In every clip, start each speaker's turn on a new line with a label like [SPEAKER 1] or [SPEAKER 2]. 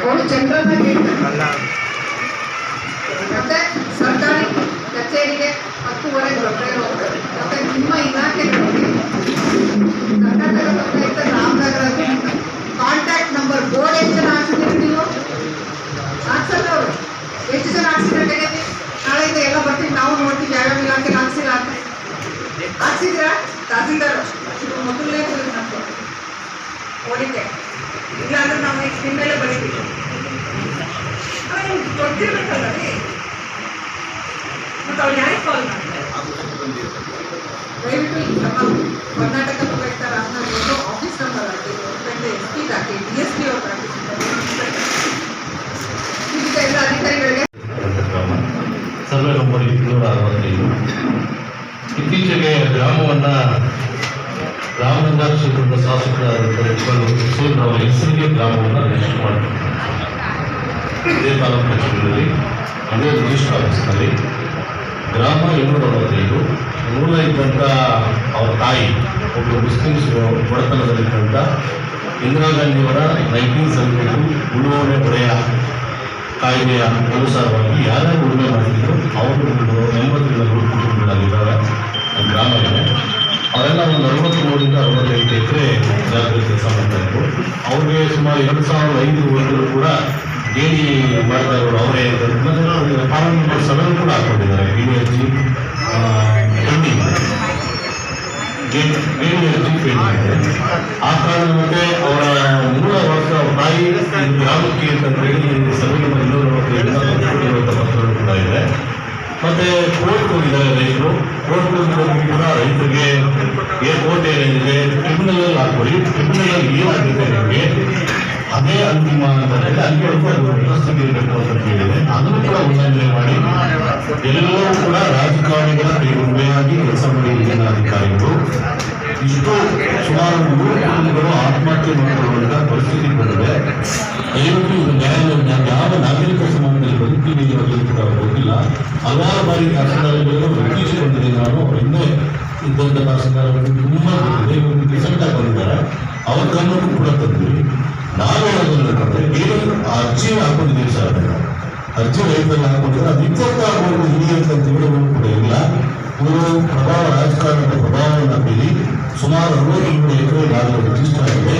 [SPEAKER 1] ಅವರು ಜನರನ್ನ ಕೇಳ್ತಾರೆ ಮತ್ತೆ ಸರ್ಕಾರಿ ಕಚೇರಿಗೆ ಹತ್ತುವರೆಗೆ ಬರ್ತಾರೆ ಹೋಗ್ತಾರೆ ಮತ್ತೆ ನಿಮ್ಮ ಇಲಾಖೆಗಳಲ್ಲಿ ಕರ್ನಾಟಕ ಪಂಚಾಯತ್ ರಾಮನಗರದ ಕಾಂಟ್ಯಾಕ್ಟ್ ನಂಬರ್ ಬೋರ್ಡ್ ಎಷ್ಟು ಜನ ಹಾಕ್ಸಿದ್ದೀರಿ ನೀವು ಹಾಕ್ಸಲ್ಲ ಅವರು ಎಷ್ಟು ಜನ ಹಾಕ್ಸಿದ್ರೆ ನಾಳೆಯಿಂದ ಎಲ್ಲ ಬರ್ತೀವಿ ನಾವು ನೋಡ್ತೀವಿ ಯಾವ್ಯಾವ ಇಲಾಖೆ ಹಾಕ್ಸಿಲ್ಲ ಅಂತ ಹಾಕ್ಸಿದ್ದೀರಾ ತಹಸೀಲ್ದಾರು ಇದು ಮೊದಲನೇ ಕುರಿತು ನಮ್ದು ಓಡಿದ್ದೆ ಇಲ್ಲ ಅಂದ್ರೆ ನಾವು ನೆಕ್ಸ್ಟ್ ನಿಮ್ಮೆಲ್ಲ ಬರೀತೀವಿ. ಅಲ್ಲ ನಿಮ್ಗೆ ಗೊತ್ತಿರ್ಬೇಕಲ್ಲ ರೀ. ಮತ್ತೆ ಅವ್ರು ಯಾರಿಗೆ ಕಾಲ್ ಮಾಡ್ತಾರೆ? ದಯವಿಟ್ಟು ನಮ್ಮ ಕರ್ನಾಟಕ ಪಂಚಾಯತ್ ರಾಮನಗರ ಆಫೀಸ್ ನಂಬರ್ ಹಾಕಿ ಮತ್ತೆ ಎಸ್ ಪಿ ಹಾಕಿ ಡಿ ಎಸ್ ಪಿ ಅವ್ರು ಎಲ್ಲ ಅಧಿಕಾರಿಗಳಿಗೆ
[SPEAKER 2] ಸರ್ವೆ ನಂಬರ್ ಇನ್ನೂರ ಅರವತ್ತೈದು. ಇತ್ತೀಚೆಗೆ ಗ್ರಾಮವನ್ನು ರಾಮನಗರ ಕ್ಷೇತ್ರದ ಶಾಸಕರಾದಂತಹ ಹುಸೇನ್ ಅವರ ಹೆಸರಿಗೆ ಗ್ರಾಮವನ್ನು ರಿಜಿಸ್ಟರ್ ಮಾಡಿದ್ರು ಇದೇ ತಾಲೂಕು ಕಚೇರಿಯಲ್ಲಿ ಅದೇ ರಿಜಿಸ್ಟರ್ ಆಫೀಸ್ನಲ್ಲಿ ಗ್ರಾಮ ಇನ್ನೂರ ಅರವತ್ತೈದು, ಮೂಲ ಇದ್ದಂಥ ಅವರ ತಾಯಿ, ಒಬ್ಬರು ಮುಸ್ಲಿಮ್ಸ್ ಬಡತನದಲ್ಲಿದ್ದಂಥ ಇಂದಿರಾ ಗಾಂಧಿಯವರ ನೈನ್ಟೀನ್ ಸೆವೆಂಟಿ ಟು ಉಳುವನೆ ಪಡೆಯ ಕಾಯ್ದೆಯ ಅನುಸಾರವಾಗಿ ಯಾರ್ಯಾರು ಉಳುಮೆ ಮಾಡಿದ್ರು, ಅವರು ಎಂಬತ್ತು ನೂರು ಕುಟುಂಬಗಳಾಗಿದ್ದಾವೆ ಗ್ರಾಮ ಇದೆ ಅವರೆಲ್ಲ ಒಂದು ಅರವತ್ತು ಮೂರರಿಂದ ಅರವತ್ತೈದು ಎಕರೆ ಜಾಗದಲ್ಲಿ ಕೆಲಸ ಮಾಡ್ತಾ ಇದ್ರು ಅವ್ರಿಗೆ ಸುಮಾರು ಎರಡು ಸಾವಿರದ ಐದು ವರ್ಷಗಳು ಕೂಡ ಗೇಣಿ ಮಾಡ್ತಾ ಇರೋರು ಅವರೇ ಫಾರಂ ಸೆವೆನ್ ಕೂಡ ಹಾಕೊಂಡಿದ್ದಾರೆ ಡಿ ಎಸ್ ಜಿ ಪೆಂಡಿಂಗ್ ಗೇಣಿ ಅರ್ಜಿ ಪೆಂಡಿಂಗ್ ಇದೆ ಆ ಕಾರಣ ಮತ್ತೆ ಅವರ ಮೂಲ ವರ್ಷ ತಾಯಿ ಗ್ರಾಮಕ್ಕೆ ಅಂತ ಹೇಳಿ ಸಭೆಗೆ ಇನ್ನೂರ ಪತ್ರಗಳು ಕೂಡ ಇದೆ. ಮತ್ತೆ ಕೋರ್ಟ್ ಹೋಗಿದ್ದಾರೆ ರೈತರು ರೈತರಿಗೆ ಏರ್ಪೋರ್ಟ್ ಏನಿದೆ ಟ್ರಿಬ್ಯುನಲ್ ಹಾಕೊಳ್ಳಿ ಟ್ರಿಬ್ಯುನಲ್ ಏನಾಗುತ್ತೆ ನಿಮಗೆ? ಅದೇ ಅಂತಿಮ ಅಂತ ಅಲ್ಲಿ ಇರಬೇಕು ಅಂತ ಕೇಳಿದೆ. ಅದನ್ನು ಕೂಡ ಉಲ್ಲಂಘನೆ ಮಾಡಿ ಎಲ್ಲರೂ ಕೂಡ ರಾಜಕಾರಣಿಗಳ ಕೈಗೊಂಬೆಯಾಗಿ ಕೆಲಸ ಮಾಡಿ ಅಧಿಕಾರಿಗಳು ಇಷ್ಟು ಸುಮಾರು ನೂರು ಹಲವಾರು ಬಾರಿ ತಹಸೀಲ್ದಾರ್ಗಳು ಇತ್ತೀಚೆಗೆ ನಾನು ನಾನು ಇನ್ನೂ ಇದ್ದಂಥ ತುಂಬಾ ಇವರು ರಿಸಲ್ಟ್ ಆಗಿ ಬಂದಿದ್ದಾರೆ ಅವ್ರ ಗಮನಕ್ಕೂ ಕೂಡ ತಂದ್ವಿ. ನಾನು ಹೇಳೋದಂದ್ರೆ ಏನು ಆ ಅರ್ಜಿ ಹಾಕೊಂಡಿದ್ದೀವಿ ಸರ್ ಅರ್ಜಿ ರೈತರಲ್ಲಿ ಹಾಕೊಂಡಿದ್ರೆ ಅದು ಇಪ್ಪತ್ತಾರು ಹಿರಿಯಂತ ತಿಳುವಳಿಕೆ ಕೂಡ ಇಲ್ಲ. ಇವರು ಪ್ರಭಾವ ರಾಜಕಾರಣದ ಪ್ರಭಾವವನ್ನು ಬೀರಿ ಸುಮಾರು ಅರವತ್ತು ಎಕರೆ ರಿಜಿಸ್ಟರ್ ಆಗಿದೆ.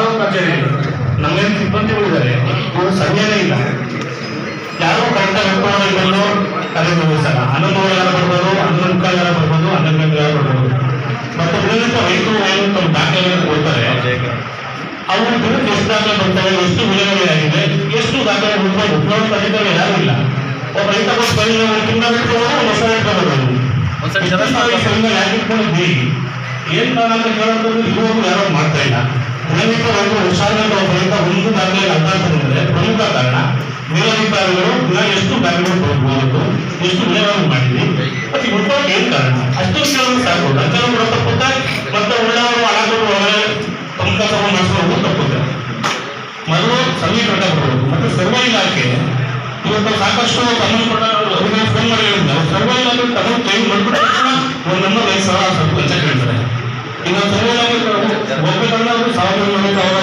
[SPEAKER 3] ತಾಲೂಕು ಕಚೇರಿ ನಮ್ಗೇನು ಸಿಬ್ಬಂದಿಗಳಿದ್ದಾರೆ. ಇವರು ಸಮಯನೇ ಇಲ್ಲ. ಯಾರು ಕರೆಕ್ಟಾಗಿ ಹೇಳ್ಕೊಳ್ಳೋ ಇದನ್ನು ಕರೆ ನಿರ್ವಹಿಸಲ್ಲ ಹನ್ನೊಂದು ಯಾರ ಬರ್ಬೋದು ಹನ್ನೊಂದು ಯಾರ ಬರ್ಬೋದು ಹನ್ನೊಂದು ಗಂಟೆ ಯಾರ ಬರ್ಬೋದು. ಮತ್ತು ಉಳಿದಂತ ರೈತರು ಏನು ತಮ್ಮ ದಾಖಲೆಗಳನ್ನು ಕೊಡ್ತಾರೆ. ಅವರು ದಿನಕ್ಕೆ ಎಷ್ಟು ದಾಖಲೆ ಬರ್ತಾರೆ ಎಷ್ಟು ವಿಲೇವಾರಿ ಆಗಿದೆ ಎಷ್ಟು ದಾಖಲೆ ಕೊಡ್ತಾರೆ ಉಪಯೋಗ ಅಧಿಕಾರಿ ಯಾರು ಇಲ್ಲ. ಒಬ್ಬ ರೈತ ಬಂದು ಕೈ ಒಂದು ತಿಂಗಳ ಇಟ್ಕೊಳ್ಳೋದು ಒಂದು ಹೊಸ ಇಟ್ಕೊಳ್ಳೋದು ಯಾಕೆ ಇಟ್ಕೊಂಡಿದ್ದೀವಿ ಏನ್ ಕಾರಣ ಅಂತ ಕೇಳೋದು ಇವಾಗ ಯಾರು ಮಾಡ್ತಾ ಇಲ್ಲ. ನಿಯಮಿತ ಒಂದು ಹುಷಾರಿನ ಒಬ್ಬರಿಂದ ಒಂದು ದಾಖಲೆಯಲ್ಲಿ ಅಭ್ಯಾಸ ನೀಡಿದರೆ ಪ್ರಮುಖ ಕಾರಣ ಮೇಲಾಧಿಕಾರಿಗಳು ದಿನ ಎಷ್ಟು ದಾಖಲೆಗಳು ಹೋಗಿತ್ತು ಎಷ್ಟು ವಿನಯವನ್ನು ಮಾಡಿದ್ವಿ ಮತ್ತೆ ಕಾರಣ? ಅಷ್ಟು ವಿಷಯವನ್ನು ಸಾಕು. ಸರ್ಕಾರ ಕೂಡ ತಪ್ಪುತ್ತೆ. ಮತ್ತೆ ಉಳ್ಳವರು ಹಣಗಳು ಅವರೇ ತಮ್ಮ ಕೆಲಸವನ್ನು ಮಾಡಿಸೋದು ತಪ್ಪುತ್ತೆ. ಮೊದಲು ಸರ್ವೆ ಕಟ್ಟ ಮತ್ತೆ ಸರ್ವ ಇಲಾಖೆ, ಇವತ್ತು ಸಾಕಷ್ಟು ಸಂಬಂಧಪಟ್ಟ ಅವ್ರಿಗೆ ಫೋನ್ ಮಾಡಿ ಸರ್ವ ಇಲಾಖೆ ತಮ್ಮ ಕ್ಲೈಮ್ ಮಾಡಿಬಿಟ್ಟು ಒಂದು ನಂಬರ್ ಐದು ಸಾವಿರ ಸ್ವಲ್ಪ ಇವತ್ತು ಸರ್ವೆ ಇಲಾಖೆ Thank you.